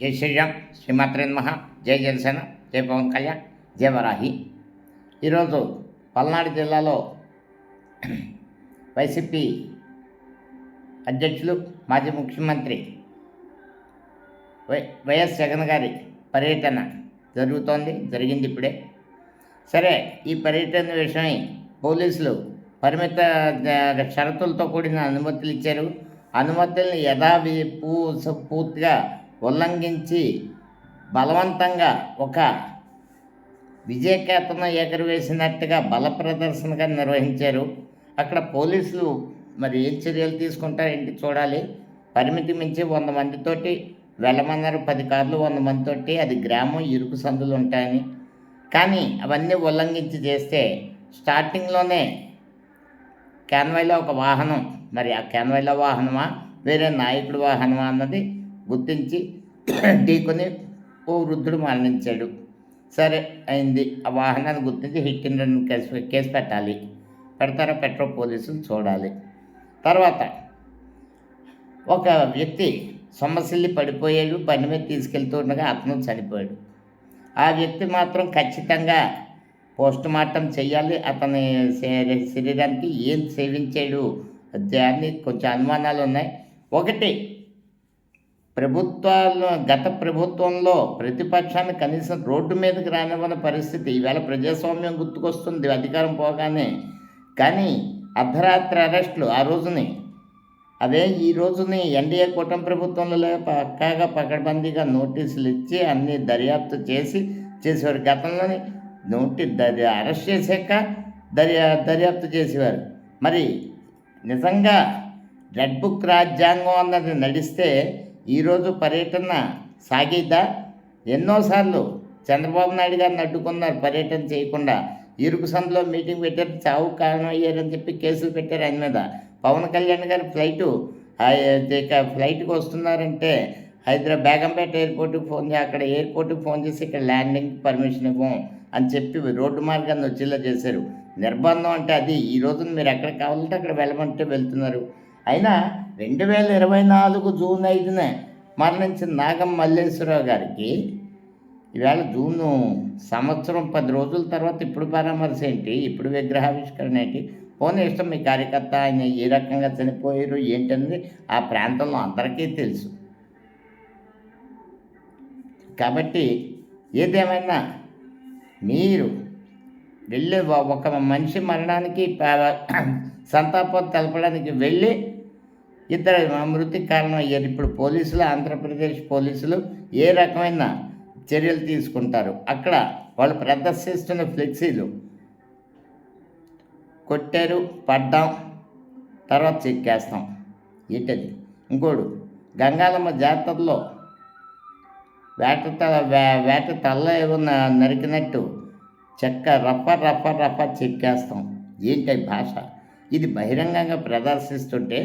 జై శ్రీరామ్. శ్రీమాత్రే నమ. జై జనసేన. జై పవన్ కళ్యాణ్. జై వరాహి. ఈరోజు పల్నాడు జిల్లాలో వైసీపీ అధ్యక్షులు మాజీ ముఖ్యమంత్రి వై వైఎస్ జగన్ గారి పర్యటన జరుగుతోంది జరిగింది ఇప్పుడే. సరే ఈ పర్యటన విషయమై పోలీసులు పరిమిత షరతులతో కూడిన అనుమతులు ఇచ్చారు. అనుమతుల్ని యథావి పూ పూర్తిగా ఉల్లంఘించి బలవంతంగా ఒక విజయకేతనం ఎగరవేసినట్టుగా బల ప్రదర్శనగా నిర్వహించారు. అక్కడ పోలీసులు మరి ఏం చర్యలు తీసుకుంటారేంటి చూడాలి. పరిమితి మించి వంద మందితోటి వెళ్ళమన్నారు. పది కార్లు వంద మందితోటి అది గ్రామం ఇరుకు సందులు ఉంటాయని. కానీ అవన్నీ ఉల్లంఘించి చేస్తే స్టార్టింగ్లోనే క్యాన్వాయ్లో ఒక వాహనం మరి ఆ క్యాన్వాయ్లో వాహనమా వేరే నాయకుడి వాహనమా అన్నది గుర్తించి ఢీకొని ఓ వృద్ధుడు మరణించాడు. సరే అయింది. ఆ వాహనాన్ని గుర్తించి hit and run case case పెట్టాలి. పెడతారా పెట్రోల్ పోలీసులు చూడాలి. తర్వాత ఒక వ్యక్తి సొమ్మసిల్లి పడిపోయాడు. బండి మీద తీసుకెళ్తుండగా అతను చనిపోయాడు. ఆ వ్యక్తి మాత్రం ఖచ్చితంగా పోస్ట్ మార్టం చేయాలి. అతని శరీరానికి ఏం సేవించాడు? దాన్ని కొంచెం అనుమానాలు ఉన్నాయి ఒకటి ప్రభుత్వాలు గత ప్రభుత్వంలో ప్రతిపక్షాన్ని కనీసం రోడ్డు మీదకి రానివ్వని పరిస్థితి ఈవేళ ప్రజాస్వామ్యం గుర్తుకొస్తుంది అధికారం పోగానే. కానీ అర్ధరాత్రి అరెస్టులు ఆ రోజుని. అదే ఈ రోజుని ఎన్డీఏ కూటమి ప్రభుత్వంలో పక్కాగా పకడ్బందీగా నోటీసులు ఇచ్చి అన్ని దర్యాప్తు చేసి చేసేవారు గతంలోని. నోటి దర్యా అరెస్ట్ చేశాక దర్యా దర్యాప్తు చేసేవారు. మరి నిజంగా రెడ్ బుక్ రాజ్యాంగం అన్నది నడిస్తే ఈరోజు పర్యటన సాగిద్దా? ఎన్నోసార్లు చంద్రబాబు నాయుడు గారిని అడ్డుకున్నారు పర్యటన చేయకుండా. ఇరుకు సందులో మీటింగ్ పెట్టారు చావు కారణం అయ్యారని చెప్పి కేసులు పెట్టారు ఆయన మీద. పవన్ కళ్యాణ్ గారి ఫ్లైటు ఇక ఫ్లైట్కి వస్తున్నారంటే హైదరాబాద్ బేగంపేట ఎయిర్పోర్ట్కి ఫోన్ చేసి అక్కడ ఎయిర్పోర్ట్కి ఫోన్ చేసి ఇక్కడ ల్యాండింగ్ పర్మిషన్ ఇవ్వం అని చెప్పి రోడ్డు మార్గాన్ని వచ్చేలా చేశారు. నిర్బంధం అంటే అది. ఈ రోజున మీరు ఎక్కడ కావాలంటే అక్కడ వెళ్ళమంటే వెళ్తున్నారు. అయినా రెండు వేల ఇరవై నాలుగు జూన్ ఐదున మరణించిన నాగం మల్లేశ్వరరావు గారికి ఈవేళ జూన్ సంవత్సరం పది రోజుల తర్వాత ఇప్పుడు పరామర్శ ఏంటి ఇప్పుడు విగ్రహావిష్కరణ ఏంటి? పోనీ ఇష్టం మీ కార్యకర్త ఆయన ఏ రకంగా చనిపోయారు ఏంటనేది ఆ ప్రాంతంలో అందరికీ తెలుసు. కాబట్టి ఏదేమైనా మీరు వెళ్ళి ఒక మనిషి మరణానికి సంతాపం తెలపడానికి వెళ్ళి ఇద్దరు మృతికి కారణం అయ్యారు. ఇప్పుడు పోలీసులు ఆంధ్రప్రదేశ్ పోలీసులు ఏ రకమైన చర్యలు తీసుకుంటారు? అక్కడ వాళ్ళు ప్రదర్శిస్తున్న ఫ్లెక్సీలు కొట్టారు పడ్డాం తర్వాత చెక్కేస్తాం ఏంటది? ఇంకోడు గంగాలమ్మ జాతరలో వేట తల వేట తల్ల ఏమో నరికినట్టు చెక్క రప్ప రప్ప రప్ప చెక్కేస్తాం ఏంటి భాష? ఇది బహిరంగంగా ప్రదర్శిస్తుంటే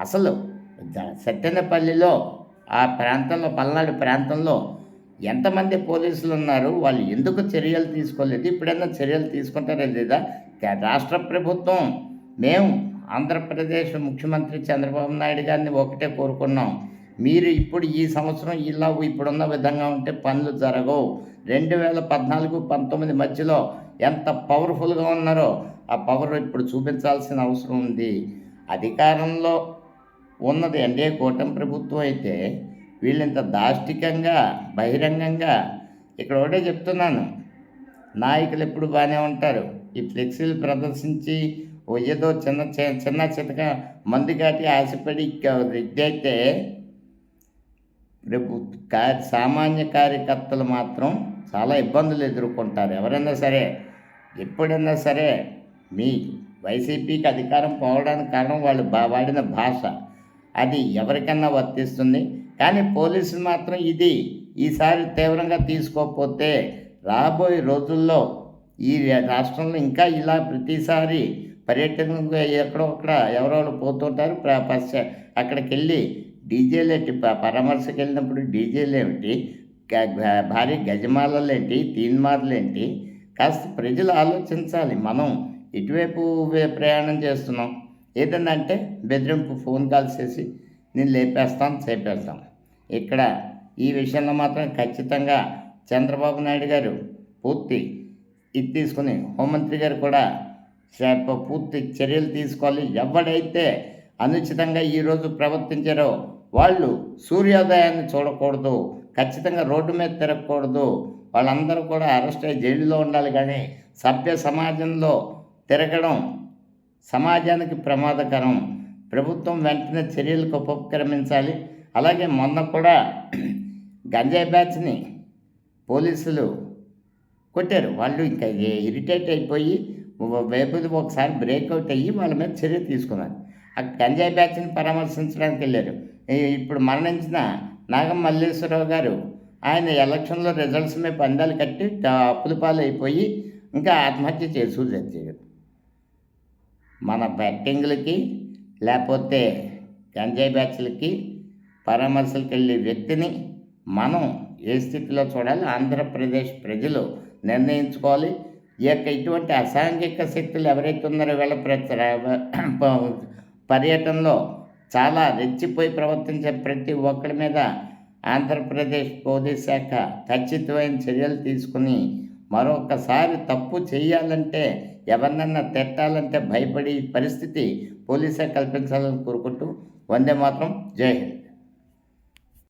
అసలు జ- సత్తెనపల్లిలో ఆ ప్రాంతంలో పల్నాడు ప్రాంతంలో ఎంతమంది పోలీసులు ఉన్నారు వాళ్ళు ఎందుకు చర్యలు తీసుకోలేదు? ఇప్పుడైనా చర్యలు తీసుకుంటారా లేదా? రాష్ట్ర ప్రభుత్వం మేము ఆంధ్రప్రదేశ్ ముఖ్యమంత్రి చంద్రబాబు నాయుడు గారిని ఒకటే కోరుకున్నాం. మీరు ఇప్పుడు ఈ సంవత్సరం ఇలా ఇప్పుడున్న విధంగా ఉంటే పనులు జరగవు. రెండు వేల పద్నాలుగు పంతొమ్మిది మధ్యలో ఎంత పవర్ఫుల్గా ఉన్నారో ఆ పవర్ ఇప్పుడు చూపించాల్సిన అవసరం ఉంది. అధికారంలో ఉన్నది ఎన్డీఏ కూటమి ప్రభుత్వం అయితే వీళ్ళంత దాష్టికంగా బహిరంగంగా ఇక్కడ ఒకటే చెప్తున్నాను. నాయకులు ఎప్పుడు బాగానే ఉంటారు. ఈ ఫ్లెక్సీలు ప్రదర్శించి ఓ ఏదో చిన్న చి- చిన్న చితక మందు కాటి ఆశపడి ఇదైతే రేపు సామాన్య కార్యకర్తలు మాత్రం చాలా ఇబ్బందులు ఎదుర్కొంటారు. ఎవరైనా సరే ఎప్పుడైనా సరే మీ వైసీపీకి అధికారం పోవడానికి కారణం వాళ్ళు బా వాడిన భాష. అది ఎవరికన్నా వర్తిస్తుంది. కానీ పోలీసులు మాత్రం ఇది ఈసారి తీవ్రంగా తీసుకోకపోతే రాబోయే రోజుల్లో ఈ రాష్ట్రంలో ఇంకా ఇలా ప్రతిసారి పర్యటనకు ఎక్కడొక్కడ ఎవరెవరు పోతుంటారు. పశ్చ- అక్కడికి వెళ్ళి డీజేలు ఏంటి పరామర్శకు వెళ్ళినప్పుడు డీజేలు ఏమిటి గ- భారీ గజమాలలేంటి? ఏంటి ఏంటి కాస్త ప్రజలు ఆలోచించాలి. మనం ఇటువైపు ప్రయాణం చేస్తున్నాం. ఏదంటే బెదిరింపు ఫోన్ కాల్స్ చేసి నేను లేపేస్తాను చేపేస్తాం ఇక్కడ ఈ విషయంలో మాత్రం ఖచ్చితంగా చంద్రబాబు నాయుడు గారు పూర్తి ఇది తీసుకుని హోంమంత్రి గారు కూడా శాప- పూర్తి చర్యలు తీసుకోవాలి. ఎవడైతే అనుచితంగా ఈరోజు ప్రవర్తించారో వాళ్ళు సూర్యోదయాన్ని చూడకూడదు ఖచ్చితంగా రోడ్డు మీద తిరగకూడదు. వాళ్ళందరూ కూడా అరెస్ట్ అయ్యి జైలులో ఉండాలి కానీ సభ్య సమాజంలో తిరగడం సమాజానికి ప్రమాదకరం. ప్రభుత్వం వెంటనే చర్యలకు ఉపక్రమించాలి. అలాగే మొన్న కూడా గంజాయి బ్యాచ్ని పోలీసులు కొట్టారు. వాళ్ళు ఇంకా ఇరిటేట్ అయిపోయి వైపుది ఒకసారి బ్రేక్అవుట్ అయ్యి వాళ్ళ మీద చర్య తీసుకున్నారు. ఆ గంజాయి బ్యాచ్ని పరామర్శించడానికి వెళ్ళారు. ఇప్పుడు మరణించిన నాగం మల్లేశ్వరరావు గారు ఆయన ఎలక్షన్లో రిజల్ట్స్ మీద పందాలు కట్టి అప్పుల పాలు అయిపోయి ఇంకా ఆత్మహత్య చేసి చచ్చాడు మన బెట్టింగ్లకి లేకపోతే గంజాయి బ్యాచ్లకి పరామర్శలకు వెళ్ళే వ్యక్తిని మనం ఏ స్థితిలో చూడాలి? ఆంధ్రప్రదేశ్ ప్రజలు నిర్ణయించుకోవాలి. ఈ యొక్క ఇటువంటి అసాంఘిక శక్తులు ఎవరైతే ఉన్నారో వీళ్ళ పర్యటనలో చాలా రెచ్చిపోయి ప్రవర్తించే ప్రతి ఒక్కరి మీద ఆంధ్రప్రదేశ్ పోలీస్ శాఖ ఖచ్చితమైన చర్యలు తీసుకుని మరొకసారి తప్పు చేయాలంటే ఎవరినన్నా తిట్టాలంటే భయపడి పరిస్థితి పోలీసే కల్పించాలని కోరుకుంటూ వందే మాత్రం జై హింద్.